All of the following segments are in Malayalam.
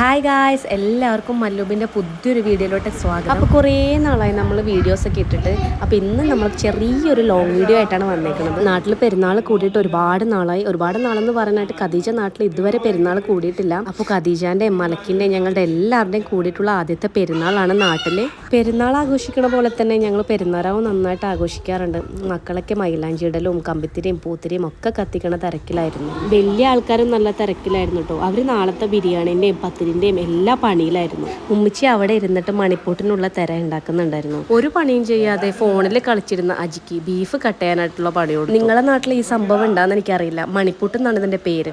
ഹായ് ഗായ്സ് എല്ലാവർക്കും മല്ലുബിന്റെ പുതിയൊരു വീഡിയോയിലോട്ട് സ്വാഗതം. അപ്പോൾ കുറേ നാളായി നമ്മൾ വീഡിയോസ് ഒക്കെ ഇട്ടിട്ട്. അപ്പോൾ ഇന്ന് നമ്മൾ ചെറിയൊരു ലോങ് വീഡിയോ ആയിട്ടാണ് വന്നേക്കുന്നത്. നാട്ടിൽ പെരുന്നാൾ കൂടിയിട്ട് ഒരുപാട് നാളായി. ഒരുപാട് നാളെന്ന് പറയാനായിട്ട് ഖദീജ നാട്ടിൽ ഇതുവരെ പെരുന്നാൾ കൂടിയിട്ടില്ല. അപ്പോൾ ഖദീജാന്റെ മലക്കിന്റെ ഞങ്ങളുടെ എല്ലാവരുടെയും കൂടിയിട്ടുള്ള ആദ്യത്തെ പെരുന്നാളാണ് നാട്ടിൽ പെരുന്നാൾ ആഘോഷിക്കണ പോലെ തന്നെ ഞങ്ങൾ പെരുന്നാളാവും നന്നായിട്ട് ആഘോഷിക്കാറുണ്ട്. മക്കളൊക്കെ മൈലാഞ്ചിടലും കമ്പിത്തിരിയും പൂത്തിരിയും ഒക്കെ കത്തിക്കണ തിരക്കിലായിരുന്നു. വലിയ ആൾക്കാരും നല്ല തിരക്കിലായിരുന്നു കേട്ടോ അവർ നാളത്തെ ബിരിയാണിന്റെയും പത്തിരിന്റെയും എല്ലാ പണിയിലായിരുന്നു. ഉമ്മച്ചി അവിടെ ഇരുന്നിട്ട് മണിപ്പൂട്ടിനുള്ള തെര ഉണ്ടാക്കുന്നുണ്ടായിരുന്നു. ഒരു പണിയും ചെയ്യാതെ ഫോണിൽ കളിച്ചിരുന്ന അജിക്ക് ബീഫ് കട്ട് ചെയ്യാനായിട്ടുള്ള പണിയോട് നിങ്ങളുടെ നാട്ടിൽ ഈ സംഭവം ഉണ്ടാന്ന് എനിക്കറിയില്ല. മണിപ്പൂട്ടെന്നാണ് ഇതിന്റെ പേര്.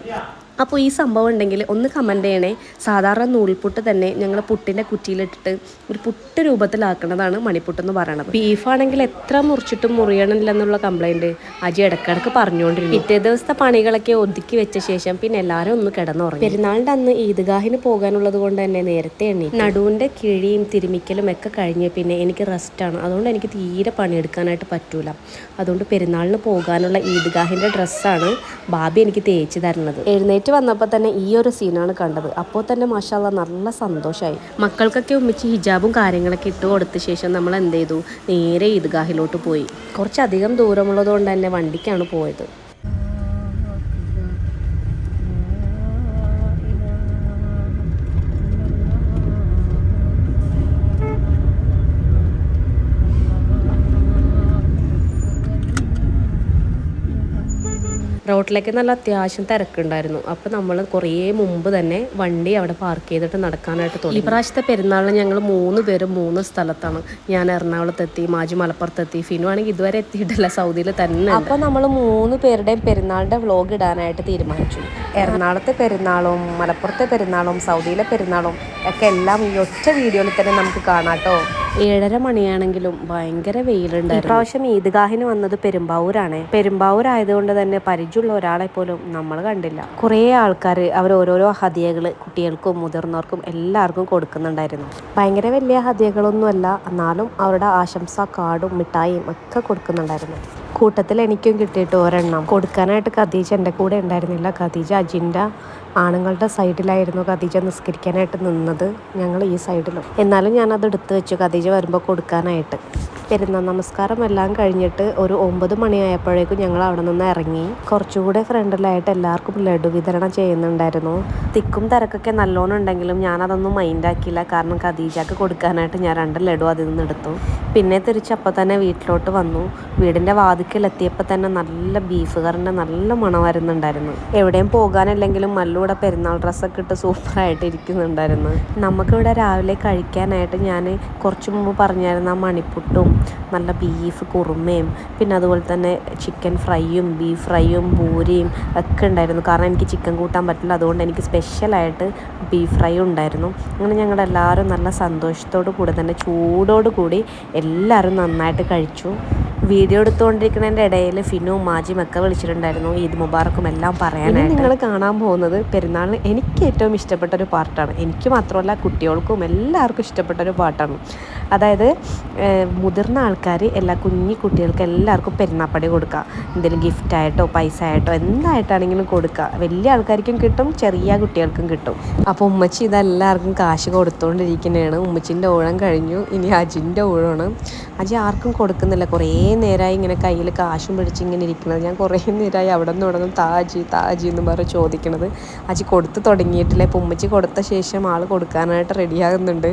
അപ്പോൾ ഈ സംഭവം ഉണ്ടെങ്കിൽ ഒന്ന് കമന്റ് ചെയ്യണേ. സാധാരണ നൂൽപുട്ട് തന്നെ ഞങ്ങൾ പുട്ടിന്റെ കുറ്റിയിലിട്ടിട്ട് ഒരു പുട്ട് രൂപത്തിലാക്കുന്നതാണ് മണിപ്പുട്ട് എന്ന് പറയണത്. ബീഫാണെങ്കിൽ എത്ര മുറിച്ചിട്ടും മുറിയണില്ല എന്നുള്ള കംപ്ലൈന്റ് അജി ഇടക്കിടക്ക് പറഞ്ഞുകൊണ്ടിരുന്നു. പിറ്റേ ദിവസത്തെ പണികളൊക്കെ ഒതുക്കി വെച്ച ശേഷം പിന്നെ എല്ലാവരും ഒന്ന് കിടന്നുറങ്ങി. പെരുന്നാളിന്റെ അന്ന് ഈദ്ഗാഹിന് പോകാനുള്ളത് കൊണ്ട് തന്നെ നേരത്തെ എണ്ണി നടുവിന്റെ കിഴിയും തിരുമിക്കലും ഒക്കെ കഴിഞ്ഞ് പിന്നെ എനിക്ക് റെസ്റ്റാണ് അതുകൊണ്ട് എനിക്ക് തീരെ പണിയെടുക്കാനായിട്ട് പറ്റൂല. അതുകൊണ്ട് പെരുന്നാളിന് പോകാനുള്ള ഈദ്ഗാഹിന്റെ ഡ്രസ്സാണ് ബാബി എനിക്ക് തേച്ച് തരുന്നത്. എഴുന്നേറ്റ് വന്നപ്പോൾ തന്നെ ഈ ഒരു സീനാണ് കണ്ടത്. അപ്പോൾ തന്നെ മാഷാല്ല നല്ല സന്തോഷമായി മക്കൾക്കൊക്കെ ഉമ്മിച്ച് ഹിജാബും കാര്യങ്ങളൊക്കെ ഇട്ട് കൊടുത്ത ശേഷം നമ്മൾ എന്ത് ചെയ്തു? നേരെ ഈദ്ഗാഹിലോട്ട് പോയി. കുറച്ചധികം ദൂരമുള്ളത് കൊണ്ട് തന്നെ വണ്ടിക്കാണ് പോയത്. റോട്ടിലേക്ക് നല്ല അത്യാവശ്യം തിരക്കുണ്ടായിരുന്നു. അപ്പോൾ നമ്മൾ കുറേ മുമ്പ് തന്നെ വണ്ടി അവിടെ പാർക്ക് ചെയ്തിട്ട് നടക്കാനായിട്ട് തുടങ്ങി. ഈ പ്രാവശ്യത്തെ പെരുന്നാളിന് ഞങ്ങൾ മൂന്ന് പേരും മൂന്ന് സ്ഥലത്താണ്. ഞാൻ എറണാകുളത്തെത്തി മാജി മലപ്പുറത്തെത്തി ഫിനു ആണെങ്കിൽ ഇതുവരെ എത്തിയിട്ടില്ല സൗദിയിൽ തന്നെ അപ്പോൾ നമ്മൾ മൂന്ന് പേരുടെയും പെരുന്നാളിന്റെ വ്ലോഗ് ഇടാനായിട്ട് തീരുമാനിച്ചു. എറണാകുളത്തെ പെരുന്നാളും മലപ്പുറത്തെ പെരുന്നാളും സൗദിയിലെ പെരുന്നാളും ഒക്കെ എല്ലാം ഈ ഒറ്റ വീഡിയോയിൽ തന്നെ നമുക്ക് കാണാട്ടോ. ഏഴര മണിയാണെങ്കിലും ഭയങ്കര വെയിലുണ്ടായിരുന്നു. പ്രാവശ്യം ഈദ്ഗാഹിന് വന്നത് പെരുമ്പാവൂരാണ്. പെരുമ്പാവൂർ ആയതുകൊണ്ട് തന്നെ പരിചയമുള്ള ഒരാളെ പോലും നമ്മൾ കണ്ടില്ല. കുറേ ആൾക്കാർ അവർ ഓരോരോ ഹതിയകൾ കുട്ടികൾക്കും മുതിർന്നവർക്കും എല്ലാവർക്കും കൊടുക്കുന്നുണ്ടായിരുന്നു. ഭയങ്കര വലിയ ഹതിയകളൊന്നുമല്ല എന്നാലും അവരുടെ ആശംസ കാർഡും മിഠായിയും ഒക്കെ കൊടുക്കുന്നുണ്ടായിരുന്നു. കൂട്ടത്തിൽ എനിക്കും കിട്ടിയിട്ട് ഒരെണ്ണം. കൊടുക്കാനായിട്ട് ഖദീജ എന്റെ കൂടെ ഉണ്ടായിരുന്നില്ല. ഖദീജ അജിന്റെ ആണുങ്ങളുടെ സൈഡിലായിരുന്നു ഖദീജ നിസ്കരിക്കാനായിട്ട് നിന്നത്. ഞങ്ങൾ ഈ സൈഡിലും. എന്നാലും ഞാനത് എടുത്തു വെച്ചു. ഖദീജ വരുമ്പോൾ കൊടുക്കാനായിട്ട്. പെരുന്നാൾ നമസ്കാരം എല്ലാം കഴിഞ്ഞിട്ട് ഒരു ഒമ്പത് മണിയായപ്പോഴേക്കും ഞങ്ങൾ അവിടെ നിന്ന് ഇറങ്ങി. കുറച്ചുകൂടെ ഫ്രണ്ടിലായിട്ട് എല്ലാവർക്കും ലഡു വിതരണം ചെയ്യുന്നുണ്ടായിരുന്നു. തിക്കും തിരക്കൊക്കെ നല്ലോണം ഉണ്ടെങ്കിലും ഞാനതൊന്നും മൈൻഡാക്കിയില്ല കാരണം ഖദീജക്ക് കൊടുക്കാനായിട്ട് ഞാൻ രണ്ട് ലഡു അതിൽ നിന്ന് എടുത്തു. പിന്നെ തിരിച്ചപ്പോൾ തന്നെ വീട്ടിലോട്ട് വന്നു. വീടിന്റെ വാതിക്കലെത്തിയപ്പോൾ തന്നെ നല്ല ബീഫ് കറിന്റെ നല്ല മണം വരുന്നുണ്ടായിരുന്നു. എവിടെയും പോകാനല്ലെങ്കിലും മല്ലൂടെ പെരുന്നാൾ ഡ്രസ്സൊക്കെ ഇട്ട് സൂപ്പറായിട്ട് ഇരിക്കുന്നുണ്ടായിരുന്നു. നമുക്കിവിടെ രാവിലെ കഴിക്കാനായിട്ട് ഞാൻ കുറച്ച് മുമ്പ് പറഞ്ഞായിരുന്നു ആ മണിപ്പുട്ടും നല്ല ബീഫ് കുറുമയും പിന്നെ അതുപോലെ തന്നെ ചിക്കൻ ഫ്രൈയും ബീഫ് ഫ്രൈയും പൂരിയും ഒക്കെ ഉണ്ടായിരുന്നു. കാരണം എനിക്ക് ചിക്കൻ കൂട്ടാൻ പറ്റില്ല. അതുകൊണ്ട് എനിക്ക് സ്പെഷ്യലായിട്ട് ബീഫ് ഫ്രൈ ഉണ്ടായിരുന്നു. അങ്ങനെ ഞങ്ങളെല്ലാവരും നല്ല സന്തോഷത്തോടു കൂടി തന്നെ ചൂടോടു കൂടി എല്ലാവരും നന്നായിട്ട് കഴിച്ചു. വീഡിയോ എടുത്തുകൊണ്ടിരിക്കുന്നതിന്റെ ഇടയിൽ ഫിനും മാജിയും ഒക്കെ വിളിച്ചിട്ടുണ്ടായിരുന്നു. ഈദ് മുബാറക്കും എല്ലാം പറയാനായിട്ട്. നിങ്ങൾ കാണാൻ പോകുന്നത് പെരുന്നാളിന് എനിക്ക് ഏറ്റവും ഇഷ്ടപ്പെട്ട ഒരു പാർട്ടാണ് എനിക്ക് മാത്രമല്ല കുട്ടികൾക്കും എല്ലാവർക്കും ഇഷ്ടപ്പെട്ട ഒരു പാട്ടാണ്. അതായത് മുതിർന്ന ആൾക്കാർ എല്ലാ കുഞ്ഞു കുട്ടികൾക്ക് എല്ലാവർക്കും പെരുന്നാപ്പടി കൊടുക്കുക. എന്തെങ്കിലും ഗിഫ്റ്റായിട്ടോ പൈസ ആയിട്ടോ എന്തായിട്ടാണെങ്കിലും കൊടുക്കുക. വലിയ ആൾക്കാർക്കും കിട്ടും ചെറിയ കുട്ടികൾക്കും കിട്ടും. അപ്പോൾ ഉമ്മച്ചി ഇതെല്ലാവർക്കും കാശ് കൊടുത്തുകൊണ്ടിരിക്കുന്നതാണ് ഉമ്മച്ചിന്റെ ഊഴം കഴിഞ്ഞു. ഇനി അജിന്റെ ഊഴമാണ്. അജി ആർക്കും കൊടുക്കുന്നില്ല. കുറേ നേരമായി ഇങ്ങനെ കയ്യിൽ കാശും പിടിച്ച് ഇങ്ങനെ ഇരിക്കുന്നത്. ഞാൻ കുറേ നേരമായി അവിടെ നിന്ന് നിന്ന് താജി താജി എന്ന് പറഞ്ഞ് ചോദിക്കണത്. അജി കൊടുത്ത് തുടങ്ങിയിട്ടില്ല. ഇപ്പം ഉമ്മച്ചി കൊടുത്ത ശേഷം ആൾ കൊടുക്കാനായിട്ട് റെഡിയാകുന്നുണ്ട്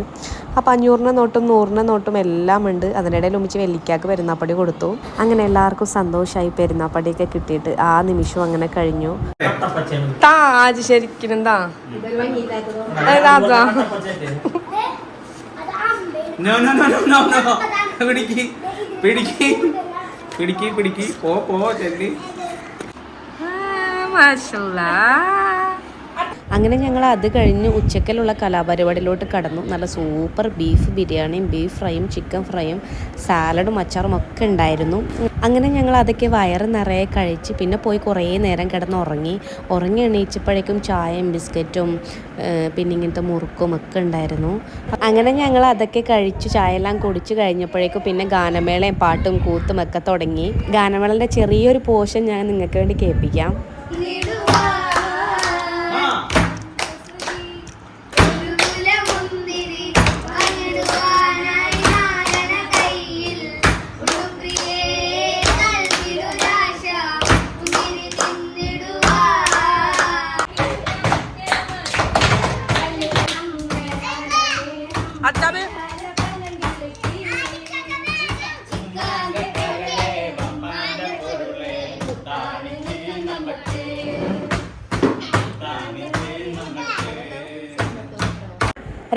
അപ്പം അഞ്ഞൂറിന്റെ നോട്ടും നൂറിന്റെ നോട്ടും എല്ലാം ഉണ്ട്. അതിനിടയിൽ ഉമ്മച്ചി വെല്ലിക്കാക്ക് പെരുന്നാപ്പടി കൊടുത്തു. അങ്ങനെ എല്ലാവർക്കും സന്തോഷമായി പെരുന്നാപ്പടിയൊക്കെ കിട്ടിയിട്ട് ആ നിമിഷം അങ്ങനെ കഴിഞ്ഞു. താജ് ശരിക്കും എന്താ? No, no, no, no, no, no. പിടിക്ക് പിടിക്ക്. പോ പോ ചെല്ലി. അങ്ങനെ ഞങ്ങൾ അത് കഴിഞ്ഞ് ഉച്ചക്കലുള്ള കലാപരിപാടിയിലോട്ട് കടന്നു. നല്ല സൂപ്പർ ബീഫ് ബിരിയാണിയും ബീഫ് ഫ്രൈയും ചിക്കൻ ഫ്രൈയും സാലഡും അച്ചാറും ഒക്കെ ഉണ്ടായിരുന്നു. അങ്ങനെ ഞങ്ങൾ അതൊക്കെ വയറ് നിറയെ കഴിച്ച് പിന്നെ പോയി കുറേ നേരം കിടന്ന് ഉറങ്ങി ഉറങ്ങി എണീച്ചപ്പോഴേക്കും ചായയും ബിസ്ക്കറ്റും പിന്നെ ഇങ്ങനത്തെ മുറുക്കും ഒക്കെ ഉണ്ടായിരുന്നു. അങ്ങനെ ഞങ്ങൾ അതൊക്കെ കഴിച്ച് ചായയെല്ലാം കുടിച്ച് കഴിഞ്ഞപ്പോഴേക്കും പിന്നെ ഗാനമേളയും പാട്ടും കൂത്തും ഒക്കെ തുടങ്ങി. ഗാനമേളന്റെ ചെറിയൊരു പോഷൻ ഞാൻ നിങ്ങൾക്ക് വേണ്ടി കേൾപ്പിക്കാം.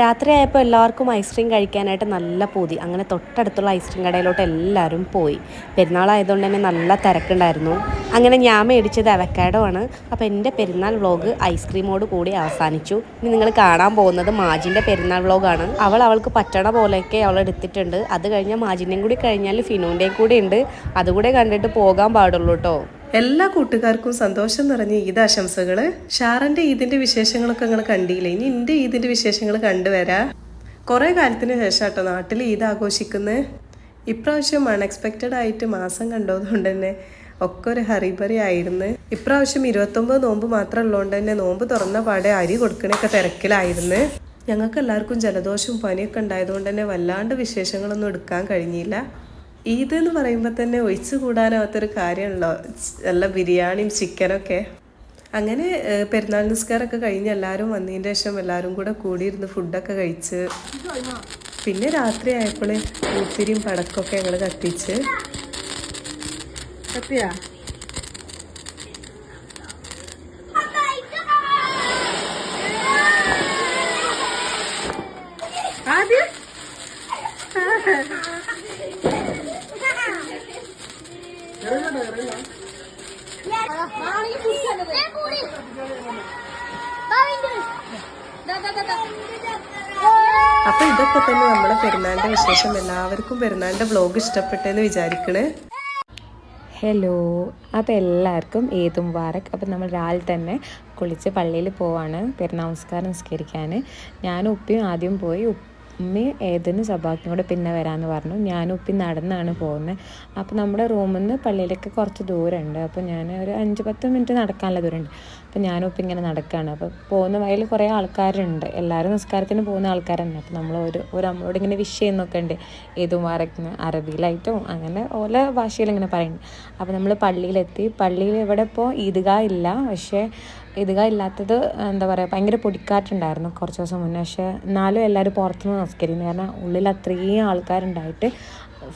രാത്രി ആയപ്പോൾ എല്ലാവർക്കും ഐസ്ക്രീം കഴിക്കാനായിട്ട് നല്ല പൂതി. അങ്ങനെ തൊട്ടടുത്തുള്ള ഐസ്ക്രീം കടയിലോട്ട് എല്ലാവരും പോയി. പെരുന്നാളായതുകൊണ്ട് തന്നെ നല്ല തിരക്കുണ്ടായിരുന്നു. അങ്ങനെ ഞാൻ മേടിച്ചത് അവക്കാഡോ ആണ്. അപ്പോൾ എന്റെ പെരുന്നാൾ വ്ളോഗ് ഐസ്ക്രീമോട് കൂടി അവസാനിച്ചു. ഇനി നിങ്ങൾ കാണാൻ പോകുന്നത് മാജിന്റെ പെരുന്നാൾ വ്ളോഗാണ് അവൾ അവൾക്ക് പറ്റണ പോലെയൊക്കെ അവൾ എടുത്തിട്ടുണ്ട്. അത് കഴിഞ്ഞാൽ മാജിന്റെയും കൂടി കഴിഞ്ഞാൽ ഫിനുവിന്റെയും കൂടി ഉണ്ട്. അതുകൂടെ കണ്ടിട്ട് പോകാൻ പാടുള്ളൂ കേട്ടോ എല്ലാ കൂട്ടുകാർക്കും സന്തോഷം നിറഞ്ഞ ഈദ് ആശംസകൾ ഷാറിന്റെ ഈദിന്റെ വിശേഷങ്ങളൊക്കെ നിങ്ങൾ കണ്ടില്ലേ? ഇനി എന്റെ ഈദിന്റെ വിശേഷങ്ങൾ കണ്ടുവരാ. കുറേ കാലത്തിന് ശേഷം കേട്ടോ നാട്ടിൽ ഈദ് ആഘോഷിക്കുന്നത് ഇപ്രാവശ്യം അൺഎക്സ്പെക്റ്റഡ് ആയിട്ട് മാസം കണ്ടതുകൊണ്ട് തന്നെ ഒക്കെ ഒരു ഹറിബറി ആയിരുന്നു. ഇപ്രാവശ്യം ഇരുപത്തൊമ്പത് നോമ്പ് മാത്രം ഉള്ളതുകൊണ്ട് തന്നെ നോമ്പ് തുറന്ന പാടെ അരി കൊടുക്കണൊക്കെ തിരക്കിലായിരുന്നു. ഞങ്ങൾക്ക് എല്ലാവർക്കും ജലദോഷവും പനിയൊക്കെ ഉണ്ടായതുകൊണ്ട് തന്നെ വല്ലാണ്ട് വിശേഷങ്ങളൊന്നും എടുക്കാൻ കഴിഞ്ഞില്ല. ഈദ് എന്ന് പറയുമ്പോൾ തന്നെ ഒഴിച്ചു കൂടാനാവാത്തൊരു കാര്യമാണല്ലോ നല്ല ബിരിയാണിയും ചിക്കനൊക്കെ? അങ്ങനെ പെരുന്നാൾ നിസ്കാരമൊക്കെ കഴിഞ്ഞ് എല്ലാവരും വന്നതിന്റെ ശേഷം എല്ലാവരും കൂടെ കൂടിയിരുന്ന് ഫുഡൊക്കെ കഴിച്ച് പിന്നെ രാത്രി ആയപ്പോൾ പൂത്തിരിയും പടക്കമൊക്കെ ഞങ്ങൾ കത്തിച്ച് അപ്പൊ ഇതൊക്കെ തന്നെ നമ്മുടെ പെരുന്നാളിന്റെ വിശേഷം. എല്ലാവർക്കും പെരുന്നാളിന്റെ ബ്ലോഗ് ഇഷ്ടപ്പെട്ടെന്ന് വിചാരിക്കണേ. ഹലോ അപ്പോൾ എല്ലാവർക്കും ഏതും മുബാറക്. അപ്പോൾ നമ്മൾ രാവിലെ തന്നെ കുളിച്ച് പള്ളിയിൽ പോവാണ്. പെരുന്നാമസ്കാരം നിസ്കരിക്കാൻ ഞാനും ഉപ്പിയും ആദ്യം പോയി ഉമ്മയും ഏതെന്ന് സബാക്കും കൂടെ പിന്നെ വരാമെന്ന് പറഞ്ഞു. ഞാനും ഉപ്പി നടന്നാണ് പോകുന്നത് അപ്പോൾ നമ്മുടെ റൂമിൽ നിന്ന് പള്ളിയിലേക്ക് കുറച്ച് ദൂരമുണ്ട് അപ്പോൾ ഞാൻ ഒരു അഞ്ച് പത്ത് മിനിറ്റ് നടക്കാനുള്ള ദൂരമുണ്ട് അപ്പോൾ ഞാനും ഇപ്പം ഇങ്ങനെ നടക്കുകയാണ് അപ്പോൾ പോകുന്ന വഴിയിൽ കുറേ ആൾക്കാരുണ്ട്. എല്ലാവരും നിസ്കാരത്തിന് പോകുന്ന ആൾക്കാർ തന്നെ അപ്പം നമ്മൾ ഒരു ഒരു നമ്മളോട് ഇങ്ങനെ വിഷ് ചെയ്യുന്നൊക്കെ ഉണ്ട്. ഏതും മാറക്കുന്ന അറബിയിലായിട്ടും അങ്ങനെ ഓല ഭാഷയിൽ ഇങ്ങനെ പറയുന്നുണ്ട്. അപ്പോൾ നമ്മൾ പള്ളിയിലെത്തി. പള്ളിയിൽ ഇവിടെ ഇപ്പോൾ ഈദ്ഗാ ഇല്ല. പക്ഷേ ഈദ്ഗാ ഇല്ലാത്തത് എന്താ പറയുക ഭയങ്കര പൊടിക്കാറ്റുണ്ടായിരുന്നു കുറച്ച് ദിവസം മുന്നേ. പക്ഷേ എന്നാലും എല്ലാവരും പുറത്തുനിന്ന് നമസ്കരിക്കുന്നു കാരണം ഉള്ളിൽ അത്രയും ആൾക്കാരുണ്ടായിട്ട്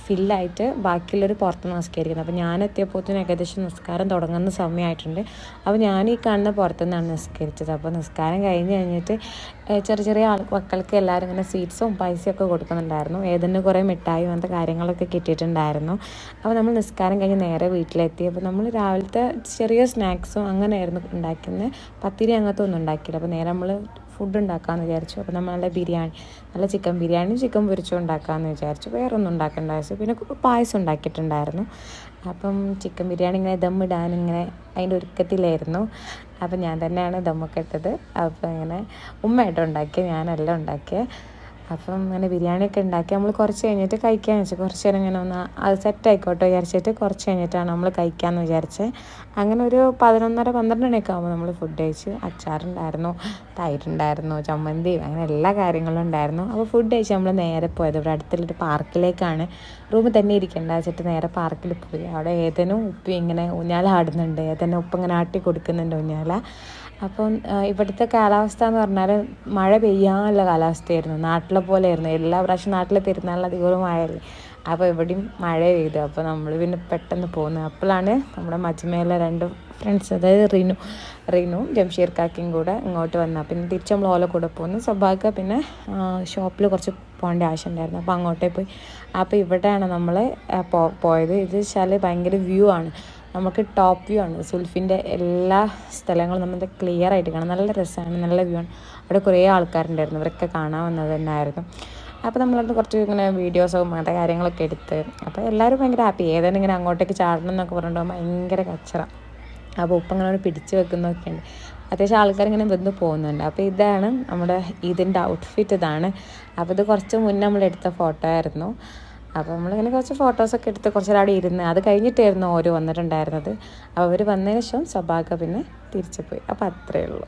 ഫില്ലായിട്ട് ബാക്കിയുള്ളവർ പുറത്ത് നമസ്കരിക്കുന്നത്. അപ്പോൾ ഞാൻ എത്തിയപ്പോഴത്തേനും ഏകദേശം നിസ്കാരം തുടങ്ങുന്ന സമയമായിട്ടുണ്ട്. അപ്പോൾ ഞാൻ ഈ കാണുന്ന പുറത്തുനിന്നാണ് നിസ്കരിച്ചത്. അപ്പോൾ നിസ്കാരം കഴിഞ്ഞ് കഴിഞ്ഞിട്ട് ചെറിയ ചെറിയ ആൾ മക്കൾക്ക് എല്ലാവരും ഇങ്ങനെ സ്വീറ്റ്സും പൈസയും ഒക്കെ കൊടുക്കുന്നുണ്ടായിരുന്നു. ഏതെന്ന് കുറേ മിഠായി അങ്ങനത്തെ കാര്യങ്ങളൊക്കെ കിട്ടിയിട്ടുണ്ടായിരുന്നു. അപ്പോൾ നമ്മൾ നിസ്കാരം കഴിഞ്ഞ് നേരെ വീട്ടിലെത്തി. അപ്പോൾ നമ്മൾ രാവിലത്തെ ചെറിയ സ്നാക്സും അങ്ങനെയായിരുന്നു ഉണ്ടാക്കുന്നത് പത്തിരി അങ്ങനത്തെ ഒന്നും ഉണ്ടാക്കിയില്ല. അപ്പോൾ നേരെ നമ്മൾ ഫുഡ് ഉണ്ടാക്കാമെന്ന് വിചാരിച്ചു. അപ്പോൾ നമ്മൾ നല്ല ബിരിയാണി നല്ല ചിക്കൻ ബിരിയാണി ചിക്കൻ പൊരിച്ചും ഉണ്ടാക്കാമെന്ന് വിചാരിച്ചു. വേറെ ഒന്നും ഉണ്ടാക്കേണ്ട ആവശ്യം പിന്നെ പായസം ഉണ്ടാക്കിയിട്ടുണ്ടായിരുന്നു. അപ്പം ചിക്കൻ ബിരിയാണി ഇങ്ങനെ ദമ്മിടാൻ ഇങ്ങനെ അതിന്റെ ഒരുക്കത്തിലായിരുന്നു. അപ്പം ഞാൻ തന്നെയാണ് ദമ്മൊക്കെ ഇട്ടത്. അപ്പം ഇങ്ങനെ ഉമ്മയായിട്ട് ഉണ്ടാക്കിയത് ഞാനല്ല ഉണ്ടാക്കിയത്. അപ്പം അങ്ങനെ ബിരിയാണിയൊക്കെ ഉണ്ടാക്കി നമ്മൾ കുറച്ച് കഴിഞ്ഞിട്ട് കഴിക്കാമെന്ന് വെച്ചു. കുറച്ച് നേരം ഇങ്ങനെ ഒന്ന് അത് സെറ്റ് ആയിക്കോട്ടെ വിചാരിച്ചിട്ട് കുറച്ച് കഴിഞ്ഞിട്ടാണ് നമ്മൾ കഴിക്കാമെന്ന് വിചാരിച്ചത് അങ്ങനെ ഒരു പതിനൊന്നര പന്ത്രണ്ട് മണിയൊക്കെ ആകുമ്പോൾ നമ്മൾ ഫുഡ് കഴിച്ച് അച്ചാറുണ്ടായിരുന്നു തൈരുണ്ടായിരുന്നു ചമ്മന്തി അങ്ങനെ എല്ലാ കാര്യങ്ങളും ഉണ്ടായിരുന്നു. അപ്പോൾ ഫുഡ് കഴിച്ച് നമ്മൾ നേരെ പോയത് ഇവിടെ അടുത്തുള്ളൊരു പാർക്കിലേക്കാണ്. റൂമിൽ തന്നെ ഇരിക്കേണ്ട വെച്ചിട്ട് നേരെ പാർക്കിൽ പോയി. അവിടെ ഏതനും ഉപ്പി ഇങ്ങനെ ഊഞ്ഞാല ആടുന്നുണ്ട് ഏതനും ഉപ്പ് ഇങ്ങനെ ആട്ടി കൊടുക്കുന്നുണ്ട് ഊഞ്ഞാല. അപ്പം ഇവിടുത്തെ കാലാവസ്ഥ എന്ന് പറഞ്ഞാൽ മഴ പെയ്യാനുള്ള കാലാവസ്ഥയായിരുന്നു. നാട്ടിലെ പോലെയായിരുന്നു. എല്ലാ പ്രാവശ്യം നാട്ടിലെ പെരുന്നാളിന് അധികം മഴയല്ലേ. അപ്പോൾ എവിടെയും മഴ പെയ്തു. അപ്പോൾ നമ്മൾ പിന്നെ പെട്ടെന്ന് പോകുന്നത് അപ്പോഴാണ് നമ്മുടെ മജ്മയിലെ രണ്ട് ഫ്രണ്ട്സ് അതായത് റിനു റിനു ജംഷീർ കാക്കയും കൂടെ ഇങ്ങോട്ട് വന്ന. പിന്നെ തിരിച്ച് നമ്മൾ ഓല കൂടെ പോകുന്നു സ്വഭാവിക പിന്നെ ഷോപ്പിൽ കുറച്ച് പോകേണ്ട ആവശ്യമുണ്ടായിരുന്നു. അപ്പോൾ അങ്ങോട്ടേ പോയി. അപ്പോൾ ഇവിടെയാണ് നമ്മൾ പോയത്. ഇത് വെച്ചാൽ ഭയങ്കര വ്യൂ ആണ്. നമുക്ക് ടോപ്പ് വ്യൂ ആണ്. സുൽഫിന്റെ എല്ലാ സ്ഥലങ്ങളും നമ്മൾ ക്ലിയർ ആയിട്ട് കാണാം. നല്ല രസമാണ്. നല്ല വ്യൂ ആണ്. അവിടെ കുറേ ആൾക്കാരുണ്ടായിരുന്നു. ഇവരൊക്കെ കാണാൻ വന്നത് തന്നെയായിരുന്നു അപ്പോൾ നമ്മളത് കുറച്ച് ഇങ്ങനെ വീഡിയോസും അങ്ങനത്തെ കാര്യങ്ങളൊക്കെ എടുത്ത് അപ്പോൾ എല്ലാവരും ഭയങ്കര ഹാപ്പി ഏതായാലും ഇങ്ങനെ അങ്ങോട്ടേക്ക് ചാടണം എന്നൊക്കെ പറഞ്ഞിട്ട് ഭയങ്കര കച്ചറ. അപ്പോൾ ഉപ്പ് ഇങ്ങനെ പിടിച്ച് വെക്കുന്നൊക്കെ ഉണ്ട് അത്യാവശ്യം ആൾക്കാർ ഇങ്ങനെ വന്ന് പോകുന്നുണ്ട്. അപ്പോൾ ഇതാണ് നമ്മുടെ ഇതിന്റെ ഔട്ട്ഫിറ്റ് ഇതാണ്. അപ്പോൾ ഇത് കുറച്ച് മുന്നേ നമ്മൾ എടുത്ത ഫോട്ടോ ആയിരുന്നു. അപ്പോൾ നമ്മളിങ്ങനെ കുറച്ച് ഫോട്ടോസൊക്കെ എടുത്ത് കുറച്ച് അവിടെ ഇരുന്ന് അത് കഴിഞ്ഞിട്ടായിരുന്നു ഓരോ വന്നിട്ടുണ്ടായിരുന്നത്. അപ്പോൾ അവർ വന്നതിന് ശേഷം സബാക്ക പിന്നെ തിരിച്ചു പോയി. അപ്പോൾ അത്രയേ ഉള്ളൂ.